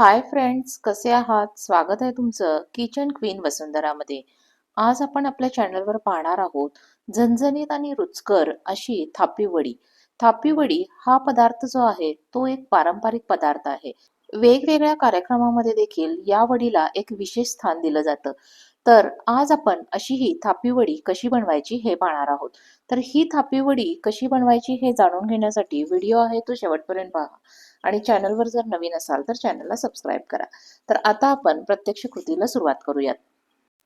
Hi friends कसे आहात? स्वागत आहे तुमचं किचन क्वीन वसुंधरामध्ये. आज आपण आपल्या चॅनलवर पाहणार आहोत झणझणीत आणि रुचकर अशी थापीवडी थापीवडी हा पदार्थ जो आहे तो एक पारंपरिक पदार्थ आहे. वेगवेगळ्या कार्यक्रमामध्ये देखील या वडीला एक विशेष स्थान दिलं जातं. तर आज आपण अशी ही थापीवडी कशी बनवायची हे पाहणार आहोत. तर ही थापीवडी कशी बनवायची हे जाणून घेण्यासाठी व्हिडिओ आहे तो शेवटपर्यंत पहा. आणि चॅनलवर जर नवीन असाल तर चॅनलला सबस्क्राईब करा. तर आता आपण प्रत्यक्ष कृतीला सुरुवात करूयात.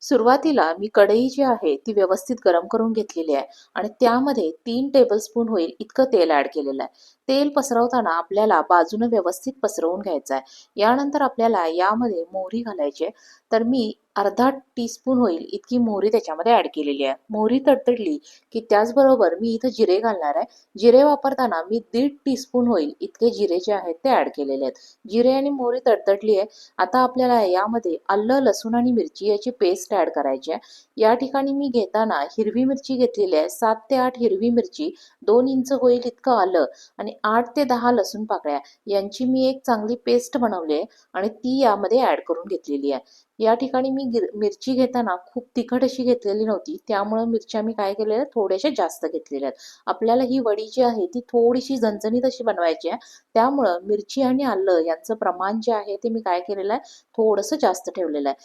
सुरुवातीला मी कढई जी आहे ती व्यवस्थित गरम करून घेतलेली आहे आणि त्यामध्ये तीन टेबलस्पून होईल इतकं तेल ऍड केलेलं आहे. तेल पसरवताना आपल्याला बाजूनं व्यवस्थित पसरवून घ्यायचं आहे. यानंतर आपल्याला यामध्ये मोहरी घालायची आहे. तर मी अर्धा टीस्पून होईल इतकी मोहरी त्याच्यामध्ये ऍड केलेली आहे. मोहरी तडतडली की त्याचबरोबर मी इथं जिरे घालणार आहे. जिरे वापरताना मी दीड टीस्पून होईल इतके जिरे जे आहेत ते ऍड केलेले आहेत. जिरे आणि मोहरी तडतडली आहे. आता आपल्याला यामध्ये आलं लसूण आणि मिरची याची पेस्ट ॲड करायची आहे. या ठिकाणी मी घेताना हिरवी मिरची घेतलेली आहे. सात ते आठ हिरवी मिरची दोन इंच होईल इतकं आलं आणि आठ ते दहा लसूण पाकळ्या. यांची मी एक चांगली पेस्ट बनवली आहे आणि ती यामध्ये ऍड करून घेतलेली आहे. या ठिकाणी मी गिर मिरची घेताना खूप तिखट अशी घेतलेली नव्हती. त्यामुळं मिरच्या मी काय केलेल्या थोड्याशा जास्त घेतलेल्या आहेत. आपल्याला ही वडी जी आहे ती थोडीशी झणझणीत अशी बनवायची आहे. त्यामुळं मिरची आणि आलं यांचं प्रमाण जे आहे ते मी काय केलेलं आहे? थोडंसं जास्त ठेवलेलं आहे.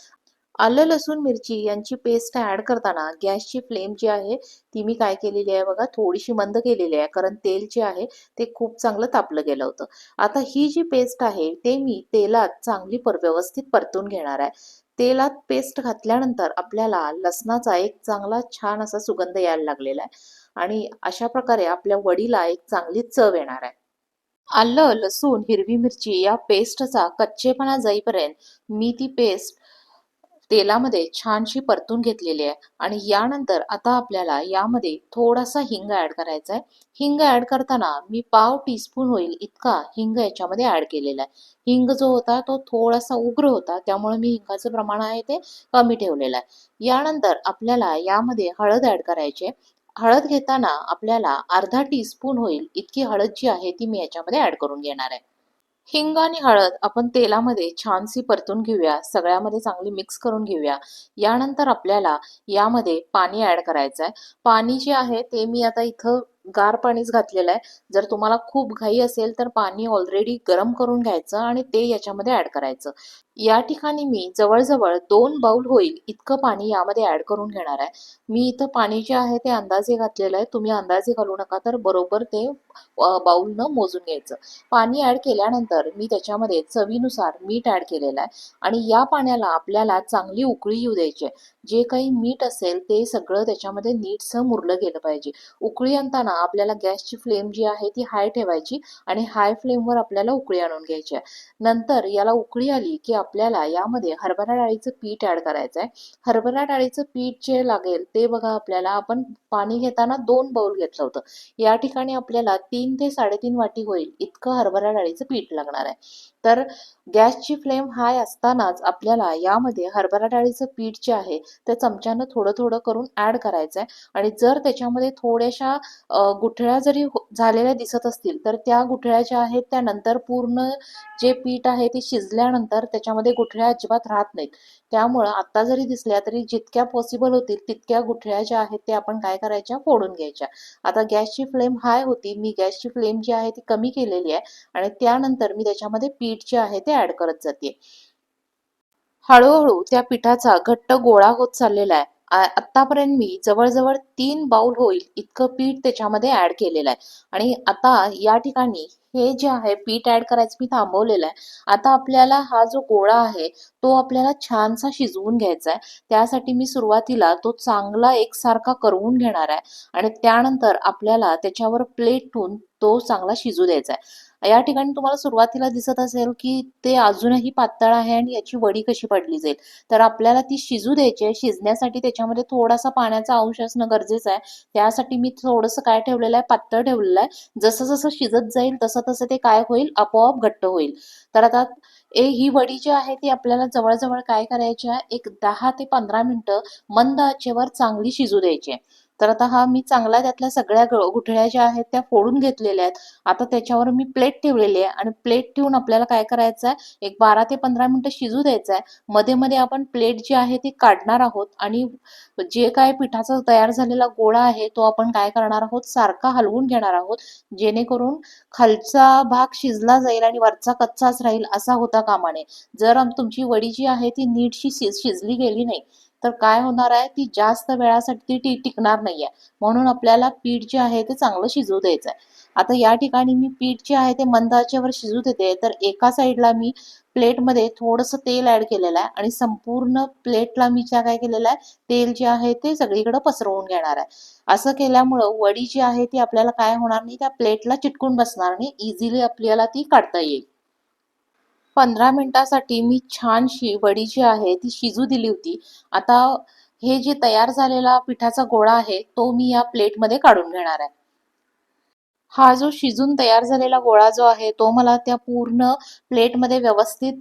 आलं लसूण मिरची यांची पेस्ट ऍड करताना गॅसची फ्लेम जी आहे ती मी काय केलेली आहे बघा थोडीशी मंद केलेली आहे कारण तेल जे आहे ते खूप चांगलं तापलं गेलं होतं. आता ही जी पेस्ट आहे ते मी तेलात चांगली पर व्यवस्थित परतून घेणार आहे. तेलात पेस्ट घातल्यानंतर आपल्याला लसणाचा एक चांगला छान असा सुगंध यायला लागलेला आहे. आणि अशा प्रकारे आपल्या वडीला एक चांगली चव येणार आहे. आलं लसूण हिरवी मिरची या पेस्टचा कच्चेपणा जाईपर्यंत मी ती पेस्ट तेलामध्ये छानशी परतून घेतलेली आहे. आणि यानंतर आता आपल्याला यामध्ये थोडासा हिंग ऍड करायचा आहे. हिंग ऍड करताना मी पाव टीस्पून होईल इतका हिंग याच्यामध्ये ऍड केलेला आहे. हिंग जो होता तो थोडासा उग्र होता. त्यामुळे मी हिंगाचं प्रमाण आहे ते कमी ठेवलेलं आहे. यानंतर आपल्याला यामध्ये हळद ऍड करायची आहे. हळद घेताना आपल्याला अर्धा टीस्पून होईल इतकी हळद जी आहे ती मी याच्यामध्ये ऍड करून घेणार आहे. हिंग आणि हळद आपण तेलामध्ये छानशी परतून घेऊया. सगळ्यामध्ये चांगली मिक्स करून घेऊया. यानंतर आपल्याला यामध्ये पाणी ऍड करायचं आहे पाणी जे आहे ते मी आता इथं गार पाणीच घातलेलं आहे. जर तुम्हाला खूप घाई असेल तर पाणी ऑलरेडी गरम करून घ्यायचं आणि ते याच्यामध्ये ऍड करायचं. या ठिकाणी मी जवळजवळ दोन बाउल होईल इतकं पाणी यामध्ये ऍड करून घेणार आहे. मी इथं पाणी जे आहे ते अंदाजे घातलेलं आहे. तुम्ही अंदाजे घालू नका तर बरोबर ते बाउलनं मोजून घ्यायचं. पाणी ऍड केल्यानंतर मी त्याच्यामध्ये चवीनुसार मीठ ऍड केलेलं आहे. आणि या पाण्याला आपल्याला चांगली उकळी येऊ द्यायची जे काही मीठ असेल ते सगळं त्याच्यामध्ये नीटसं मुरलं गेलं पाहिजे. उकळी आणताना आपल्याला गॅसची फ्लेम जी आहे ती हाय ठेवायची आणि हाय फ्लेमवर आपल्याला उकळी आणून घ्यायची आहे. नंतर याला उकळी आली की आपल्याला यामध्ये हरभरा डाळीचं पीठ ऍड करायचं आहे हरभरा डाळीचं पीठ जे लागेल ते बघा आपल्याला आपण पाणी घेताना दोन बाउल घेतलं होतं. या ठिकाणी आपल्याला तीन ते साडेतीन वाटी होईल इतकं हरभरा डाळीचं पीठ लागणार आहे. तर गॅसची फ्लेम हाय असतानाच आपल्याला यामध्ये हरभरा डाळीचं पीठ जे आहे ते चमच्यानं थोडं थोडं करून ऍड करायचं आहे आणि जर त्याच्यामध्ये थोड्याशा गुठळ्या जरी हो, झालेल्या दिसत असतील तर त्या गुठळ्या ज्या आहेत त्या नंतर पूर्ण जे पीठ आहे ते शिजल्यानंतर त्याच्या त्याच्यामध्ये गुठळ्या अजिबात राहत नाहीत. त्यामुळं आता जरी दिसल्या तरी जितक्या पॉसिबल होतील तितक्या गुठळ्या ज्या आहेत त्या आपण काय करायच्या? फोडून घ्यायच्या. आता गॅसची फ्लेम हाय होती. मी गॅसची फ्लेम जी आहे ती कमी केलेली आहे आणि त्यानंतर मी त्याच्यामध्ये पीठ जे आहे ते ऍड करत जाते. हळूहळू त्या पिठाचा घट्ट गोळा होत चाललेला आहे. आतापर्यंत मी जवळजवळ तीन बाउल होईल इतकं पीठ त्याच्यामध्ये ऍड केलेलं आहे. आणि आता या ठिकाणी हे जे आहे पीठ ऍड करायचं मी थांबवलेलं आहे. आता आपल्याला हा जो गोळा आहे तो आपल्याला छानसा शिजवून घ्यायचा आहे. त्यासाठी मी सुरुवातीला तो चांगला एकसारखा करवून घेणार आहे. आणि त्यानंतर आपल्याला त्याच्यावर प्लेट ठेवून तो चांगला शिजू द्यायचा आहे या ठिकाणी तुम्हाला सुरुवातीला दिसत असेल की ते अजूनही पातळ आहे आणि याची वडी कशी पडली जाईल. तर आपल्याला ती शिजू द्यायची आहे. शिजण्यासाठी त्याच्यामध्ये थोडासा पाण्याचा अंश असणं गरजेचं आहे. त्यासाठी मी थोडंसं काय ठेवलेलं आहे? पातळ ठेवलेलं आहे. जसं जसं शिजत जाईल तसं तसं ते काय होईल? आपोआप घट्ट होईल. तर आता ए ही वडी जी आहे ती आपल्याला जवळजवळ काय करायची आहे? एक दहा ते पंधरा मिनिटं मंद आचेवर चांगली शिजू द्यायची आहे. तर आता हा मी चांगला त्यातल्या सगळ्या गुठळ्या ज्या आहेत त्या फोडून घेतलेल्या आहेत. आता त्याच्यावर मी प्लेट ठेवलेली आहे आणि प्लेट ठेवून आपल्याला काय करायचं आहे एक बारा ते पंधरा मिनिटं शिजू द्यायचं आहे मध्ये मध्ये आपण प्लेट जी आहे ती काढणार आहोत आणि जे काय पिठाचा तयार झालेला गोळा आहे तो आपण काय करणार आहोत? सारखा हलवून घेणार आहोत. जेणेकरून खालचा भाग शिजला जाईल आणि वरचा कच्चाच राहील असा होता कामाने. जर तुमची वडी जी आहे ती नीटशी शिजली गेली नाही तर काय होणार आहे? ती जास्त वेळासाठी ती टिकणार नाहीये. म्हणून आपल्याला पीठ जे आहे ते चांगलं शिजवू द्यायचं आहे आता या ठिकाणी मी पीठ जे आहे ते मंदाच्यावर शिजू देते. तर एका साईडला मी प्लेटमध्ये थोडंसं तेल ऍड केलेलं आहे आणि संपूर्ण प्लेटला मी ज्या काय केलेलं आहे तेल जे आहे ते सगळीकडे पसरवून घेणार आहे. असं केल्यामुळं वडी जी आहे ती आपल्याला काय होणार नाही त्या प्लेटला चिटकून बसणार नाही. इझिली आपल्याला ती काढता येईल. पंधरा मिनटासाठी मी छानशी वडी जी आहे ती शिजू दिली होती. आता हे जे तयार झालेला पिठाचा गोळा आहे तो मी या प्लेटमध्ये काढून घेणार आहे. हा जो शिजून तयार झालेला गोळा जो आहे तो मला त्या पूर्ण प्लेटमध्ये व्यवस्थित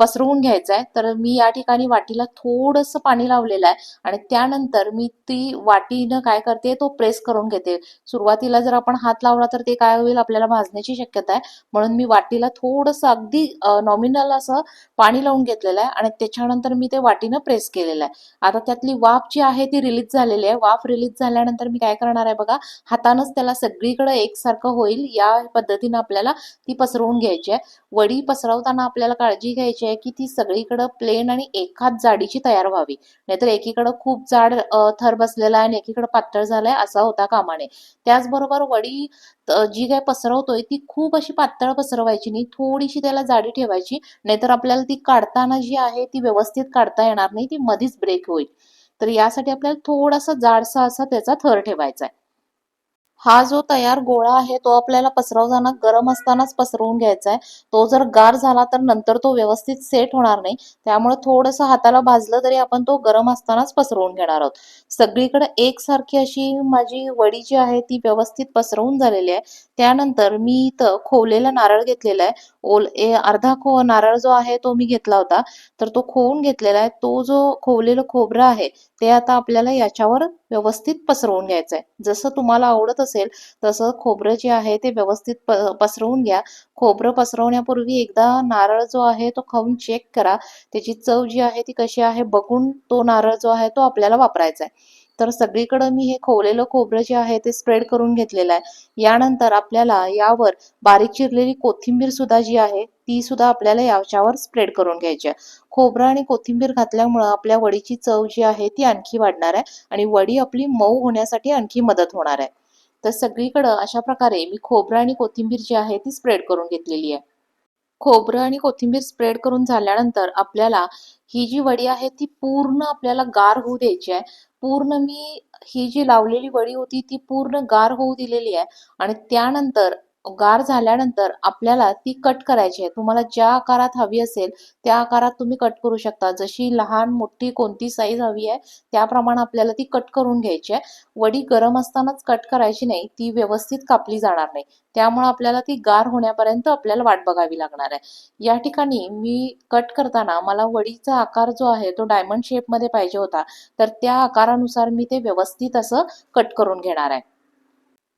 पसरवून घ्यायचा आहे तर मी या ठिकाणी वाटीला थोडंसं पाणी लावलेलं आहे आणि त्यानंतर मी ती वाटीनं काय करते तो प्रेस करून घेते. सुरुवातीला जर आपण हात लावला तर ते काय होईल आपल्याला भाजण्याची शक्यता आहे. म्हणून मी वाटीला थोडंसं अगदी नॉमिनल असं पाणी लावून घेतलेलं आहे आणि त्याच्यानंतर मी ते वाटीनं प्रेस केलेलं आहे. आता त्यातली वाफ जी आहे ती रिलीज झालेली आहे. वाफ रिलीज झाल्यानंतर मी काय करणार आहे बघा हातानंच त्याला सगळीकडे एकसारखं होईल. या पद्धतीनं आपल्याला ती पसरवून घ्यायची आहे. वडी पसरवताना आपल्याला काळजी घ्यायची आहे की ती सगळीकडं प्लेन आणि एकाच जाडीची तयार व्हावी. नाहीतर एकीकडं खूप जाड थर बसलेला आहे आणि एकीकडं पातळ झालाय असा होता कामाने. त्याचबरोबर वडी जी काय पसरवतोय ती खूप अशी पातळ पसरवायची नाही थोडीशी त्याला जाडी ठेवायची नाहीतर आपल्याला ती काढताना जी आहे ती व्यवस्थित काढता येणार नाही ती मधीच ब्रेक होईल. तर यासाठी आपल्याला थोडासा जाडसा असा त्याचा थर ठेवायचा आहे. हा जो तयार गोळा आहे तो आपल्याला पसरवताना गरम असतानाच पसरवून घ्यायचा आहे तो जर गार झाला तर नंतर तो व्यवस्थित सेट होणार नाही. त्यामुळे थोडंसं हाताला भाजलं तरी आपण तो गरम असतानाच पसरवून घेणार आहोत. सगळीकडे एकसारखी अशी माझी वडी जी आहे ती व्यवस्थित पसरवून झालेली आहे. त्यानंतर मी इथं खोवलेला नारळ घेतलेला आहे. ओल ए अर्धा खो नारळ जो आहे तो मी घेतला होता. तर तो खोवून घेतलेला आहे. तो जो खोवलेलं खोबरं आहे ते आता आपल्याला याच्यावर व्यवस्थित पसरवून घ्यायचं आहे जसं तुम्हाला आवडत असेल तसं खोबरं जे आहे ते व्यवस्थित प पसरवून घ्या. खोबरं पसरवण्यापूर्वी एकदा नारळ जो आहे तो खाऊन चेक करा. त्याची चव जी आहे ती कशी आहे बघून तो नारळ जो आहे तो आपल्याला वापरायचा आहे तर सगळीकडं मी हे खोवलेलं खोबरं जे आहे ते स्प्रेड करून घेतलेलं आहे. यानंतर आपल्याला यावर बारीक चिरलेली कोथिंबीर सुद्धा जी आहे ती सुद्धा आपल्याला याच्यावर स्प्रेड करून घ्यायची आहे. खोबरं आणि कोथिंबीर घातल्यामुळं आपल्या वडीची चव जी आहे ती आणखी वाढणार आहे आणि वडी आपली मऊ होण्यासाठी आणखी मदत होणार आहे. तर सगळीकडं अशा प्रकारे मी खोबरं आणि कोथिंबीर जी आहे ती स्प्रेड करून घेतलेली आहे. खोबरं आणि कोथिंबीर स्प्रेड करून झाल्यानंतर आपल्याला ही जी वडी आहे ती पूर्ण आपल्याला गार होऊ द्यायची आहे. पूर्ण मी ही जी लावलेली वडी होती ती पूर्ण गार होऊ दिलेली आहे. आणि त्यानंतर गार झाल्यानंतर आपल्याला ती कट करायची आहे. तुम्हाला ज्या आकारात हवी असेल त्या आकारात तुम्ही कट करू शकता. जशी लहान मोठी कोणती साईज हवी आहे त्याप्रमाणे आपल्याला ती कट करून घ्यायची आहे. वडी गरम असतानाच कट करायची नाही ती व्यवस्थित कापली जाणार नाही. त्यामुळे आपल्याला ती गार होण्यापर्यंत आपल्याला वाट बघावी लागणार आहे. या ठिकाणी मी कट करताना मला वडीचा आकार जो आहे तो डायमंड शेपमध्ये पाहिजे होता. तर त्या आकारानुसार मी ते व्यवस्थित असं कट करून घेणार आहे.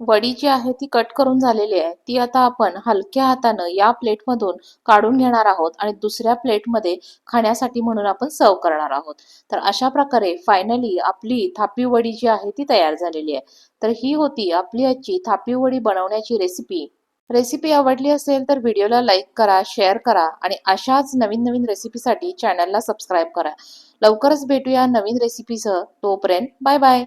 वडी जी आहे ती कट करून झालेली आहे. ती आता आपण हलक्या हातानं या प्लेटमधून काढून घेणार आहोत आणि दुसऱ्या प्लेटमध्ये खाण्यासाठी म्हणून आपण सर्व करणार आहोत. तर अशा प्रकारे फायनली आपली थापी वडी जी आहे ती तयार झालेली आहे. तर ही होती आपली आजची थापी वडी बनवण्याची रेसिपी रेसिपी आवडली असेल तर व्हिडिओला लाईक करा शेअर करा आणि अशाच नवीन नवीन रेसिपीसाठी चॅनलला सबस्क्राईब करा. लवकरच भेटूया नवीन रेसिपीसह तोपर्यंत बाय बाय